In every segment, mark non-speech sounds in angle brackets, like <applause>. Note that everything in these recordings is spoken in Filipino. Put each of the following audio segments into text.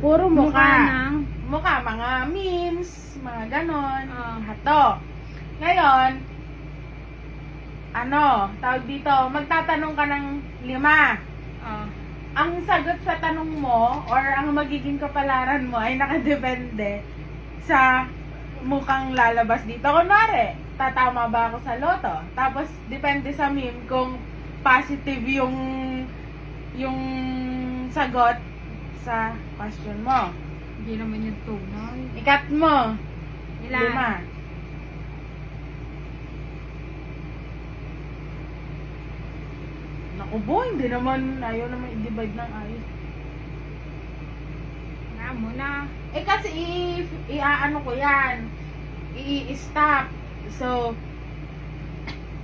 Puro mukha. Mukha ng... Mukha, mga memes, mga ganon. Oh. Hato. Ngayon, ano, tawag dito, magtatanong ka ng lima. Oh. Ang sagot sa tanong mo or ang magiging kapalaran mo ay nakadepende sa mukhang lalabas dito. Kunwari, tatama ba ako sa loto? Tapos, depende sa meme kung positive yung yung sagot sa question mo. Hindi naman yung tunay. Ikat mo. Ilan? Lima. Naku bo, hindi naman, ayaw naman i-divide ng ayos. Nga muna. Eh kasi i, i-ano ko yan, i-stop. So,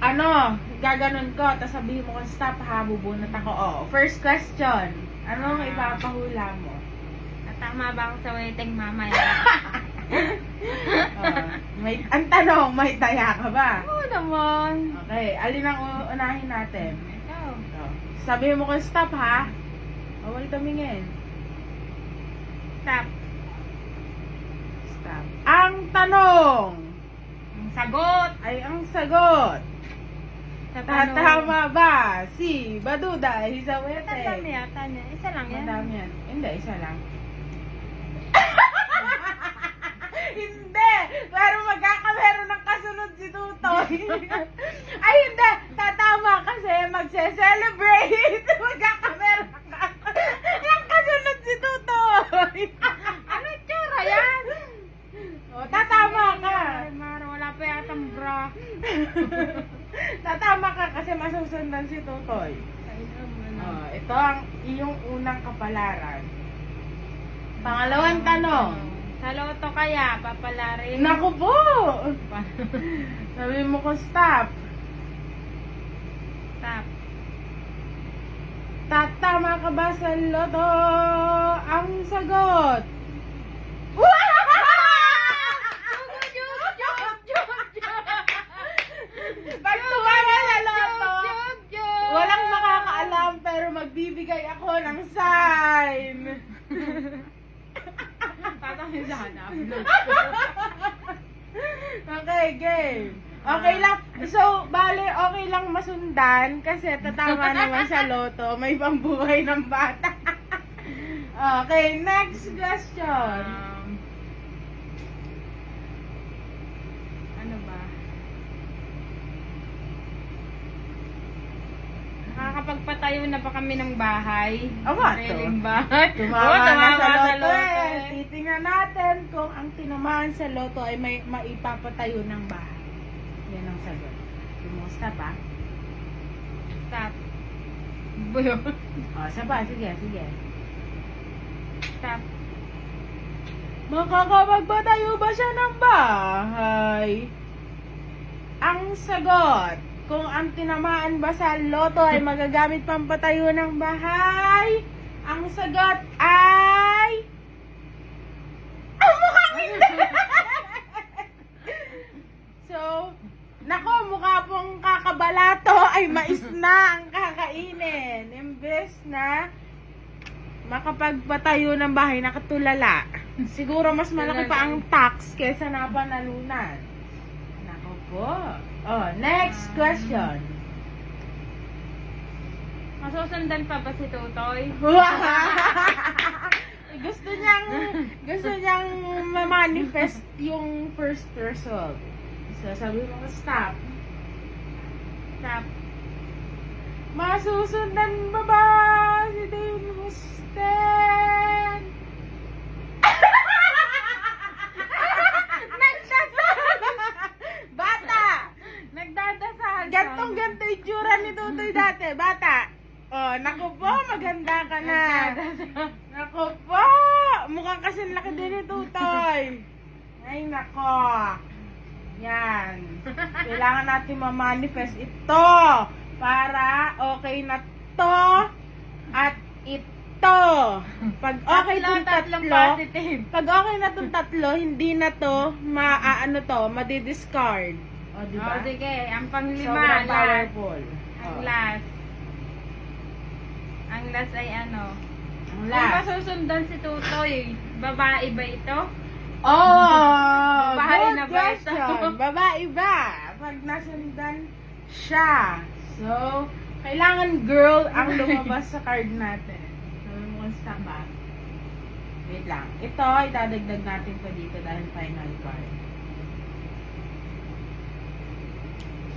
ano, gaganon ko, tapos sabihin mo kung stop ha, bubunot ako. Oh, first question, anong Ah. ipapahula mo? Natama ba ako sa waiting mamaya? <laughs> Oh, may, ang tanong, may taya ka ba? Oo naman. Okay, alin ang unahin natin? Ito. Oh. Sabihin mo kung stop ha. Bawal tumingin. Stop. Stop. Ang tanong Ang sagot. ay ang sagot. Sa tanong. Tatama ba si Baduda Hizawete? yata niya. Isa lang yan. Madami yan. Hindi, isa lang. <laughs> hindi! Pero magkakamera ng kasunod si Tutoy. Ay, hindi! Tatama kasi magse-celebrate. <laughs> Magkakamera ka. Yung kasunod si Tutoy. <laughs> Ano tsura yan? o, tatama ka. Ay, Mara, wala pa yatang bra. Tatama ka kasi masusundan si Tutoy. Ay, naman. Oh, ito ang iyong unang kapalaran. Pangalawang tanong. Sa loto kaya, papalarin. Naku po! <laughs> Sabi mo ko stop. Stop. Tatama ka ba sa loto? Ang sagot. Pag tumama sa loto, walang makakaalam pero magbibigay ako ng sign. Tatangin sa hanap. Okay, game. Okay lang. So, bale, okay lang masundan kasi tatama naman sa loto. May pambuhay ng bata. <laughs> okay, next question. Um, ano ba? Nakakapagpatayo na ba kami ng bahay? Aba, to. Sariling bahay. <laughs> Tumama Oo, na sa tumama loto eh. Titingnan natin kung ang tinamaan sa loto ay may maipapatayo ng bahay. Yan ang sagot. Kumusta pa? Stop. Buyo. O, <laughs> oh, saba. Sige, sige. Stop. Makakapagpatayo ba siya ng bahay? Ang sagot, kung ang tinamaan ba sa loto ay magagamit pampatayo ng bahay, ang sagot ay... Ang hindi! <laughs> so, nako, mukha pong kakabalato ay mais na ang kakainin. Imbes na makapagpatayo ng bahay nakatulala. Siguro mas malaki pa ang tax kesa napanalunan. Nako po. Oh, next question. Masusundan pa ba si Tutoy? <laughs> gusto niyang gusto niyang ma-manifest yung first result. So, sabi mo stop. Stop. Masusundan ba ba Gantong ganto yung tsura ni Tutoy dati. Bata! Oh, naku po, maganda ka na. Naku po! Mukhang kasi laki din ni Tutoy. Ay, nako. Yan. Kailangan natin ma-manifest ito para okay na to at ito. Pag okay Tatlo, tatlong tatlo, positive. pag okay na itong tatlo, hindi na to, maaano to, madi-discard. O, di ba? Oh, sige. Ang panglima. Sobrang last. powerful. Ang O. last. Ang last ay ano? Ang Kung last. masusundan si Tutoy, babae ba ito? Oh, <laughs> Babae good na ba ito? question. Babae ba? Pag nasundan siya. So, kailangan girl ang <laughs> lumabas sa card natin. So, musta ba? Wait lang. Ito, itadagdag natin pa dito dahil final card.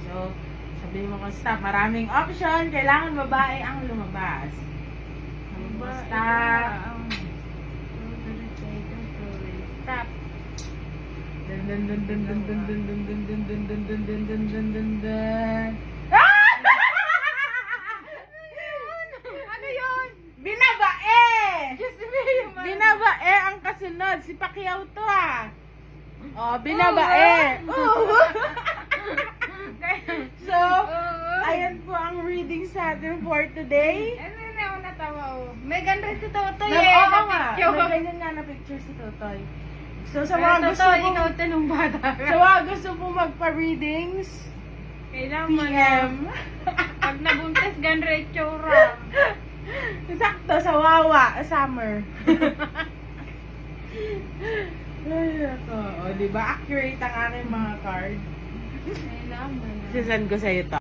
So, sabihin mo kung stop. Maraming option. Kailangan babae ang lumabas. Mo stop. Dun dun dun dun dun dun dun dun dun dun dun dun dun dun dun dun dun dun. Ano yun? Binabae! Binabae ang kasunod. Si Pacquiao to ah. Oh, binabae. Oo. <laughs> <laughs> so, ayan po ang reading sa atin for today. Ano na ako natawa oh. May ganda si Tutoy Na, eh. oo na nga. picture. May ganyan nga na picture si Totoy. So, sa mga gusto Tutoy, po, ikaw tanong bata sa mga gusto po magpa-readings, Kailangan mo. PM. Pag nabuntis, ganre tsura. <laughs> Sakto sa Wawa, summer. <laughs> Ay, ako. O, di ba? Accurate ang aking mga card. Sisan ko sa'yo to.